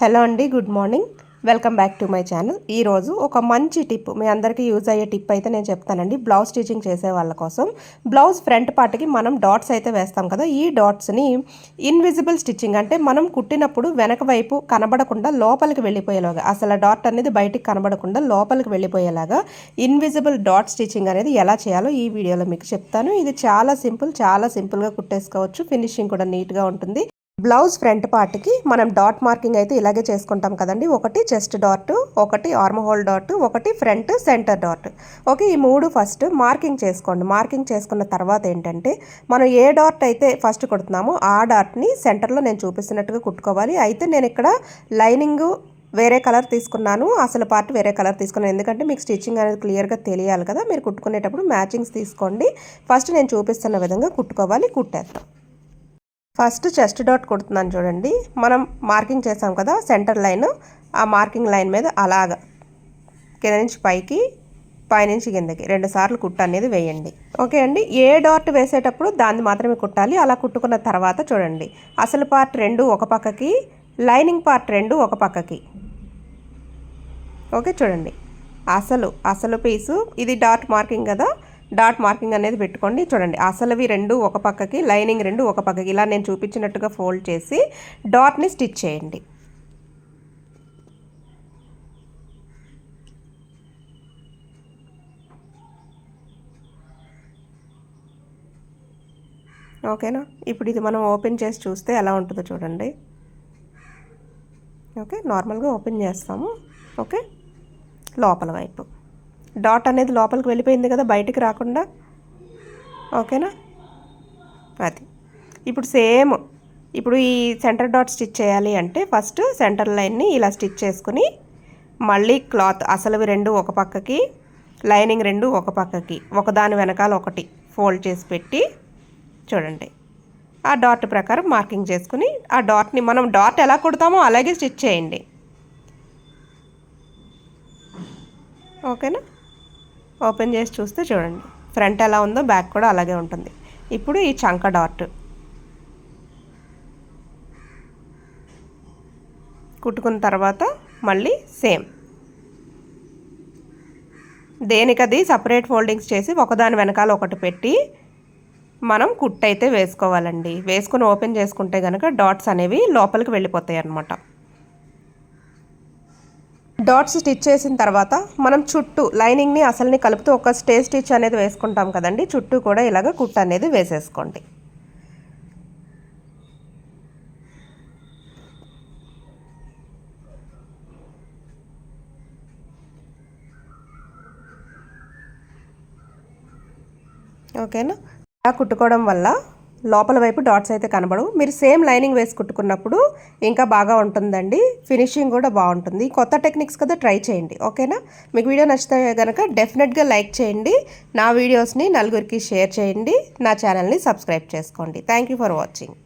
Hello అండి good morning. Welcome back to my channel. ఈరోజు ఒక మంచి టిప్ మీ అందరికీ యూజ్ అయ్యే టిప్ అయితే నేను చెప్తానండి. బ్లౌజ్ స్టిచ్చింగ్ చేసే వాళ్ళ కోసం. బ్లౌజ్ ఫ్రంట్ పార్ట్కి మనం డాట్స్ అయితే వేస్తాం కదా ఈ డాట్స్ని ఇన్విజిబుల్ స్టిచ్చింగ్ అంటే మనం కుట్టినప్పుడు వెనక వైపు కనబడకుండా లోపలికి వెళ్ళిపోయేలాగా అసలు డాట్ అనేది బయటికి కనబడకుండా లోపలికి వెళ్ళిపోయేలాగా ఇన్విజిబుల్ డాట్ స్టిచ్చింగ్ అనేది ఎలా చేయాలో ఈ వీడియోలో మీకు చెప్తాను. ఇది చాలా సింపుల్ చాలా సింపుల్గా కుట్టేసుకోవచ్చు. ఫినిషింగ్ కూడా నీట్గా ఉంటుంది. బ్లౌజ్ ఫ్రంట్ పార్ట్కి మనం డాట్ మార్కింగ్ అయితే ఇలాగే చేసుకుంటాం కదండి. ఒకటి చెస్ట్ డాట్ ఒకటి ఆర్మ్ హోల్ డాట్ ఒకటి ఫ్రంట్ సెంటర్ డాట్. ఓకే ఈ మూడు ఫస్ట్ మార్కింగ్ చేసుకోండి. మార్కింగ్ చేసుకున్న తర్వాత ఏంటంటే మనం ఏ డాట్ అయితే ఫస్ట్ కొడుతున్నామో ఆ డాట్ని సెంటర్లో నేను చూపిస్తున్నట్టుగా కుట్టుకోవాలి. అయితే నేను ఇక్కడ లైనింగ్ వేరే కలర్ తీసుకున్నాను. అసలు పార్ట్ వేరే కలర్ తీసుకున్నాను. ఎందుకంటే మీకు స్టిచ్చింగ్ అనేది క్లియర్గా తెలియాలి కదా. మీరు కుట్టుకునేటప్పుడు మ్యాచింగ్స్ తీసుకోండి. ఫస్ట్ నేను చూపిస్తున్న విధంగా కుట్టుకోవాలి కుట్టేస్తాం ఫస్ట్ చెస్ట్ డాట్ కుడుతున్నాను చూడండి. మనం మార్కింగ్ చేసాం కదా సెంటర్ లైన్. ఆ మార్కింగ్ లైన్ మీద అలాగా కింద నుంచి పైకి పైనుంచి కిందకి రెండు సార్లు కుట్టు అనేది వేయండి. ఓకే అండి? ఏ డాట్ వేసేటప్పుడు దాన్ని మాత్రమే కుట్టాలి. అలా కుట్టుకున్న తర్వాత చూడండి. అసలు పార్ట్ రెండు ఒక పక్కకి లైనింగ్ పార్ట్ రెండు ఒక పక్కకి. ఓకే చూడండి. అసలు అసలు పీసు. ఇది డాట్ మార్కింగ్ కదా. డాట్ మార్కింగ్ అనేది పెట్టుకోండి. చూడండి అసలువి రెండు ఒక పక్కకి లైనింగ్ రెండు ఒక పక్కకి ఇలా నేను చూపించినట్టుగా ఫోల్డ్ చేసి డాట్ని స్టిచ్ చేయండి. ఓకేనా? ఇప్పుడు ఇది మనం ఓపెన్ చేసి చూస్తే ఎలా ఉంటుందో చూడండి. ఓకే నార్మల్గా ఓపెన్ చేస్తాము. ఓకే లోపల వైపు. డాట్ అనేది లోపలికి వెళ్ళిపోయింది కదా బయటికి రాకుండా? ఓకేనా? అది. ఇప్పుడు సేమ్ ఇప్పుడు ఈ సెంటర్ డాట్ స్టిచ్ చేయాలి అంటే ఫస్ట్ సెంటర్ లైన్ని ఇలా స్టిచ్ చేసుకుని మళ్ళీ క్లాత్ అసలువి రెండు ఒక పక్కకి లైనింగ్ రెండు ఒక పక్కకి ఒకదాని వెనకాల ఒకటి ఫోల్డ్ చేసి పెట్టి చూడండి. ఆ డాట్ ప్రకారం మార్కింగ్ చేసుకుని ఆ డాట్ని మనం డాట్ ఎలా కుడతామో అలాగే స్టిచ్ చేయండి. ఓకేనా? ఓపెన్ చేసి చూస్తే చూడండి. ఫ్రంట్ ఎలా ఉందో బ్యాక్ కూడా అలాగే ఉంటుంది. ఇప్పుడు ఈ చంక డాట్. కుట్టుకున్న తర్వాత మళ్ళీ సేమ్. దేనికది సపరేట్ ఫోల్డింగ్స్ చేసి ఒకదాని వెనకాల ఒకటి పెట్టి మనం కుట్టయితే వేసుకోవాలండి. వేసుకుని ఓపెన్ చేసుకుంటే కనుక డాట్స్ అనేవి లోపలికి వెళ్ళిపోతాయి అన్నమాట డాట్స్ స్టిచ్ చేసిన తర్వాత మనం చుట్టూ లైనింగ్ని అసలుని కలుపుతూ ఒక స్టే స్టిచ్ అనేది వేసుకుంటాం కదండి. చుట్టూ కూడా ఇలాగ కుట్ట అనేది వేసేసుకోండి. ఓకేనా? ఇలా కుట్టుకోవడం వల్ల లోపల వైపు డాట్స్ అయితే కనబడవు. మీరు సేమ్ లైనింగ్ వేసి కుట్టుకున్నప్పుడు ఇంకా బాగా ఉంటుందండి. ఫినిషింగ్ కూడా బాగుంటుంది. కొత్త టెక్నిక్స్ కదా ట్రై చేయండి. ఓకేనా? మీకు వీడియో నచ్చితే కనుక డెఫినెట్గా లైక్ చేయండి. నా వీడియోస్ని నలుగురికి షేర్ చేయండి. నా ఛానల్ని సబ్స్క్రైబ్ చేసుకోండి. Thank you for watching.